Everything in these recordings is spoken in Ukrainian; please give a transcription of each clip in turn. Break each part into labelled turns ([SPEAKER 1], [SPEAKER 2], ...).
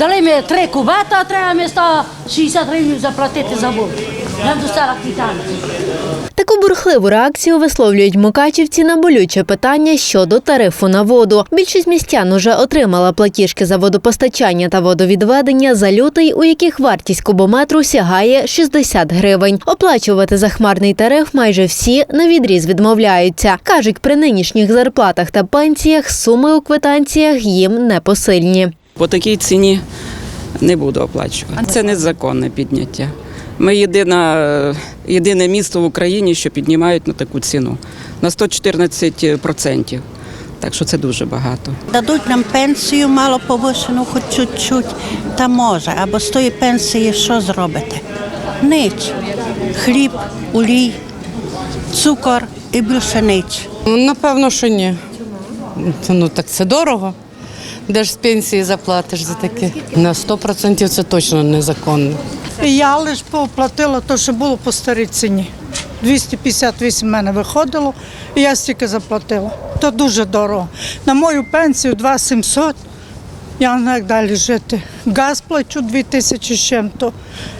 [SPEAKER 1] Дали мені три кубета, а треба мені 160 гривень заплатити за воду. Я достала квитанцію.
[SPEAKER 2] Таку бурхливу реакцію висловлюють мукачівці на болюче питання щодо тарифу на воду. Більшість містян уже отримала платіжки за водопостачання та водовідведення за лютий, у яких вартість кубометру сягає 60 гривень. Оплачувати захмарний тариф майже всі на відріз відмовляються. кажуть, при нинішніх зарплатах та пенсіях суми у квитанціях їм непосильні.
[SPEAKER 3] По такій ціні не буду оплачувати. Це незаконне підняття. Ми єдина, єдине місто в Україні, що піднімають на таку ціну на 114%. Так що це дуже багато.
[SPEAKER 4] Дадуть нам пенсію мало повишену, хоч чуть-чуть, та може. Або з тої пенсії що зробите? Ніч. Хліб, олій, цукор і більше ніч.
[SPEAKER 5] Ну, Напевно, що ні. Це, Ну так це дорого. Де ж з пенсії заплатиш за таке? На 100% це точно незаконно.
[SPEAKER 6] Я лише поплатила те, що було по старій ціні. 258 в мене виходило, і я стільки заплатила. То дуже дорого. На мою пенсію 2700. Я не знаю, як далі жити. Газ плачу 2000 з чим-то.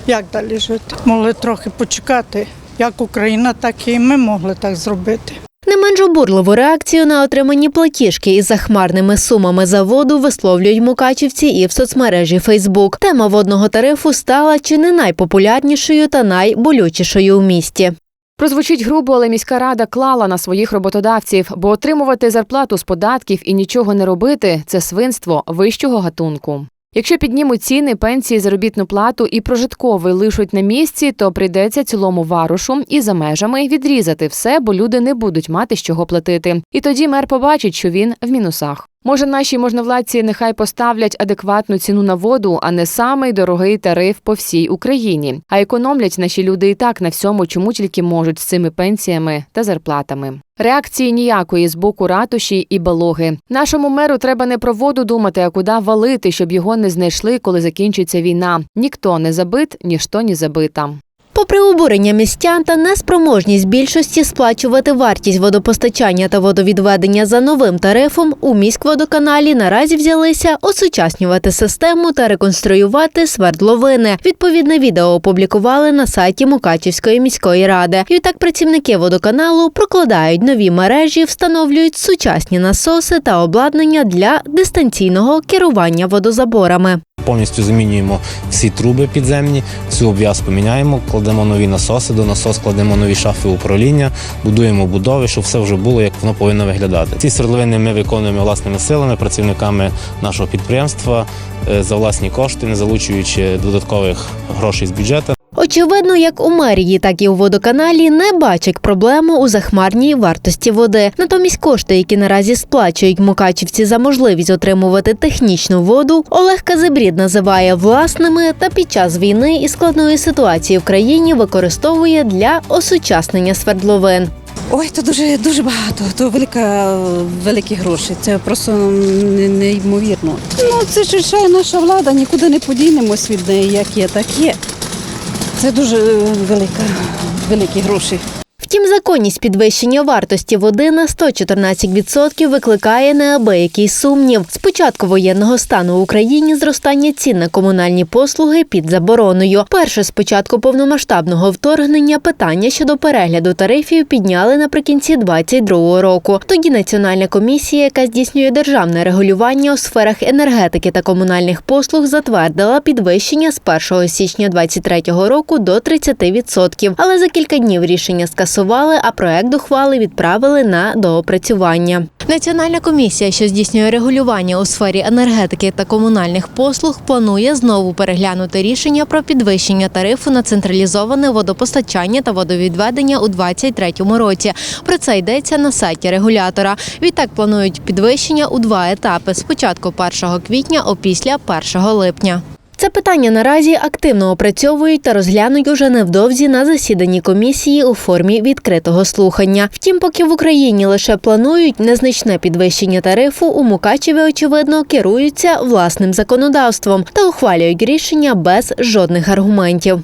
[SPEAKER 6] Як далі жити? Могли трохи почекати. Як Україна, так і ми могли так зробити.
[SPEAKER 2] Не менш обурливу реакцію на отримані платіжки із захмарними сумами за воду висловлюють мукачівці і в соцмережі Фейсбук. Тема водного тарифу стала чи не найпопулярнішою та найболючішою у місті.
[SPEAKER 7] Прозвучить грубо, але міська рада клала на своїх роботодавців, бо отримувати зарплату з податків і нічого не робити це свинство вищого гатунку. Якщо піднімуть ціни, пенсії, заробітну плату і прожитковий лишуть на місці, то прийдеться цілому варушу і за межами відрізати все, бо люди не будуть мати з чого платити. І тоді мер побачить, що він в мінусах. Може, наші можновладці нехай поставлять адекватну ціну на воду, а не самий дорогий тариф по всій Україні. А економлять наші люди і так на всьому, чому тільки можуть з цими пенсіями та зарплатами. Реакції ніякої з боку ратуші і балоги. Нашому меру треба не про воду думати, а куди валити, щоб його не знайшли, коли закінчиться війна. Ніхто не забит, ніщо не забита.
[SPEAKER 2] Попри обурення містян та неспроможність більшості сплачувати вартість водопостачання та водовідведення за новим тарифом, у міськводоканалі наразі взялися осучаснювати систему та реконструювати свердловини. Відповідне відео опублікували на сайті Мукачівської міської ради. Відтак працівники водоканалу прокладають нові мережі, встановлюють сучасні насоси та обладнання для дистанційного керування водозаборами.
[SPEAKER 8] Повністю замінюємо всі труби підземні, всю обв'язку міняємо, кладемо нові насоси, до насос кладемо нові шафи управління, будуємо будови, щоб все вже було, як воно повинно виглядати. Ці свердловини ми виконуємо власними силами, працівниками нашого підприємства е, за власні кошти, не залучуючи додаткових грошей з бюджету.
[SPEAKER 2] Очевидно, як у мерії, так і у водоканалі не бачать проблему у захмарній вартості води. Натомість кошти, які наразі сплачують мукачівці за можливість отримувати технічну воду, Олег Казибрід називає власними та під час війни і складної ситуації в країні використовує для осучаснення свердловин.
[SPEAKER 9] Ой, то дуже дуже багато. То велика великі гроші. Це просто не- неймовірно. Ну це ж наша влада, нікуди не подінемось від неї, як є, так є. Це дуже е, велика, великі гроші.
[SPEAKER 2] Втім, законність підвищення вартості води на 114% викликає неабиякий сумнів. З початку воєнного стану в Україні зростання цін на комунальні послуги під забороною. Перше з початку повномасштабного вторгнення питання щодо перегляду тарифів підняли наприкінці 2022 року. Тоді Національна комісія, яка здійснює державне регулювання у сферах енергетики та комунальних послуг, затвердила підвищення з 1 січня 2023 року до 30%. Але за кілька днів рішення скасували, а проект ухвали відправили на доопрацювання. Національна комісія, що здійснює регулювання у сфері енергетики та комунальних послуг, планує знову переглянути рішення про підвищення тарифу на централізоване водопостачання та водовідведення у 2023 році. Про це йдеться на сайті регулятора. Відтак планують підвищення у два етапи: спочатку 1 квітня, опісля 1 липня. Це питання наразі активно опрацьовують та розглянуть уже невдовзі на засіданні комісії у формі відкритого слухання. Втім, поки в Україні лише планують незначне підвищення тарифу, у Мукачеві, очевидно, керуються власним законодавством та ухвалюють рішення без жодних аргументів.